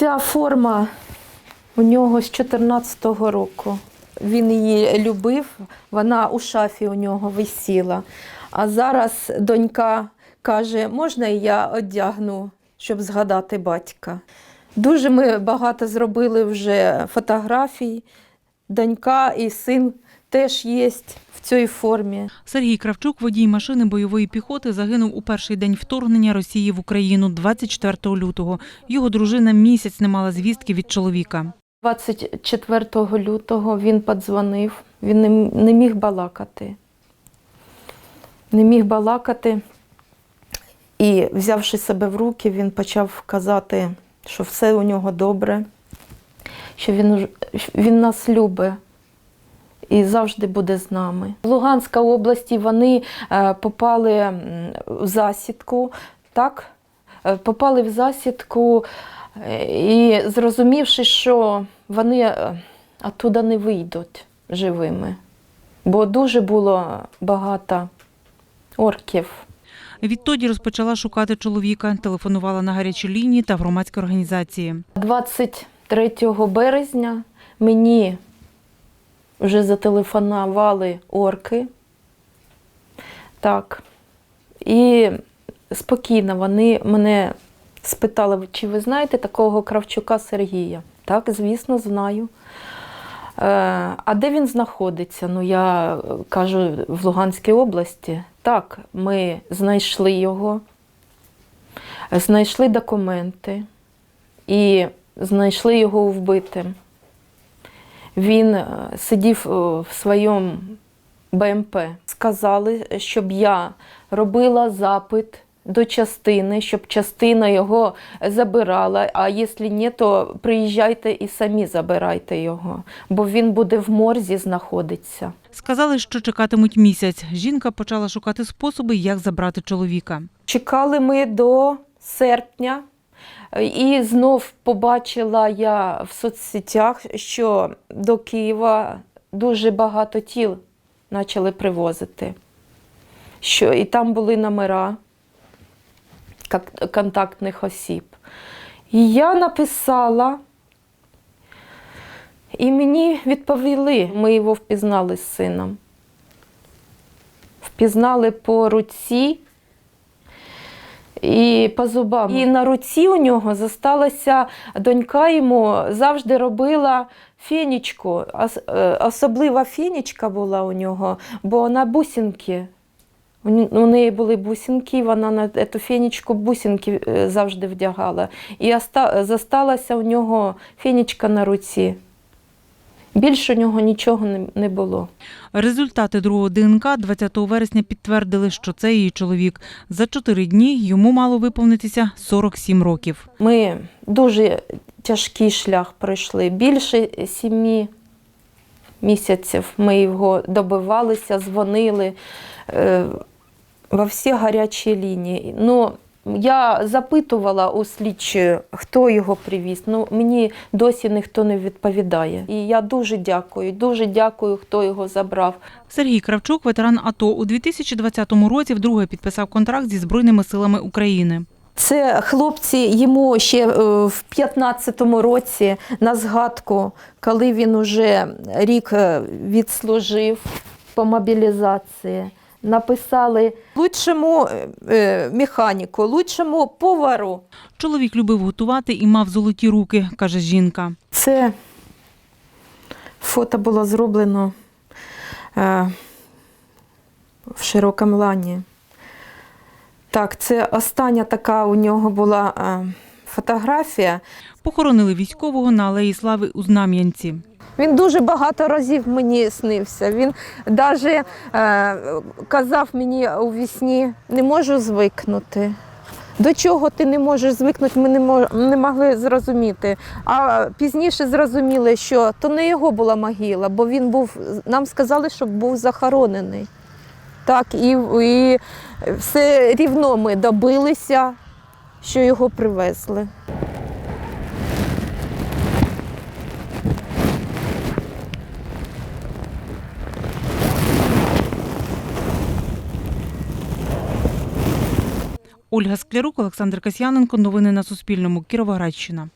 Ця форма у нього з 14-го року. Він її любив, вона у шафі у нього висіла. А зараз донька каже, можна я одягну, щоб згадати батька. Дуже ми багато зробили вже фотографій. Донька і син теж є в цій формі. Сергій Кравчук, водій машини бойової піхоти, загинув у перший день вторгнення Росії в Україну 24 лютого. Його дружина місяць не мала звістки від чоловіка. 24 лютого він подзвонив, він не, міг балакати. Не міг балакати. І, взявши себе в руки, він почав казати, що все у нього добре, що він, він нас любить і завжди буде з нами. В Луганській області вони е, попали в засідку, так? Е, попали в засідку е, і зрозумівши, що вони е, оттуда не вийдуть живими, бо дуже було багато орків. Відтоді розпочала шукати чоловіка, телефонувала на гарячі лінії та в громадські організації. 23 березня мені вже зателефонували орки. Так. І спокійно вони мене спитали, чи ви знаєте такого Кравчука Сергія? Так, звісно, знаю. Е, А де він знаходиться? Ну, я кажу, в Луганській області. Так, ми знайшли його, знайшли документи і знайшли його вбитим. Він е, сидів е, в своєму БМП. Сказали, щоб я робила запит до частини, щоб частина його забирала. А якщо ні, то приїжджайте і самі забирайте його, бо він буде в морзі знаходитися. Сказали, що чекатимуть місяць. Жінка почала шукати способи, як забрати чоловіка. Чекали ми до серпня, і знов побачила я в соцсетях, що до Києва дуже багато тіл почали привозити. Що, і там були номера контактних осіб. І я написала, і мені відповіли, ми його впізнали з сином. Впізнали по руці і по зубам. І на руці у нього зосталася донька йому завжди робила фенічку. Ос- е, Особлива фенічка була у нього, бо на бусинки. У неї були бусинки, вона на цю фенічку бусинки е, завжди вдягала. І оста- зосталася у нього фенічка на руці. Більше у нього нічого не- було. Результати другого ДНК 20 вересня підтвердили, що це її чоловік. За чотири дні йому мало виповнитися 47 років. Ми дуже тяжкий шлях пройшли. Більше сімі місяців ми його добивалися, дзвонили е, во всі гарячі лінії. Ну, я запитувала у слідчої, хто його привіз. Ну, мені досі ніхто не відповідає. І я дуже дякую, дуже дякую, хто його забрав. Сергій Кравчук, ветеран АТО, у 2020 році вдруге підписав контракт зі Збройними силами України. Це хлопці йому ще е, в 15-му році на згадку, коли він уже рік е, відслужив по мобілізації. Написали лучшому е, е, механіку, лучшому повару. Чоловік любив готувати і мав золоті руки, каже жінка. Це фото було зроблено е, в широкому лані. Так, це остання така у нього була е, фотографія. Похоронили військового на Алеї Слави у Знам'янці. Він дуже багато разів мені снився. Він навіть е, казав мені у вісні, не можу звикнути. До чого ти не можеш звикнути, ми не, мож, не могли зрозуміти. А пізніше зрозуміли, що то не його була могила, бо він був, нам сказали, що був захоронений. Так, і, і все рівно ми добилися, що його привезли. Ольга Склярук, Олександр Касьяненко. Новини на Суспільному. Кіровоградщина.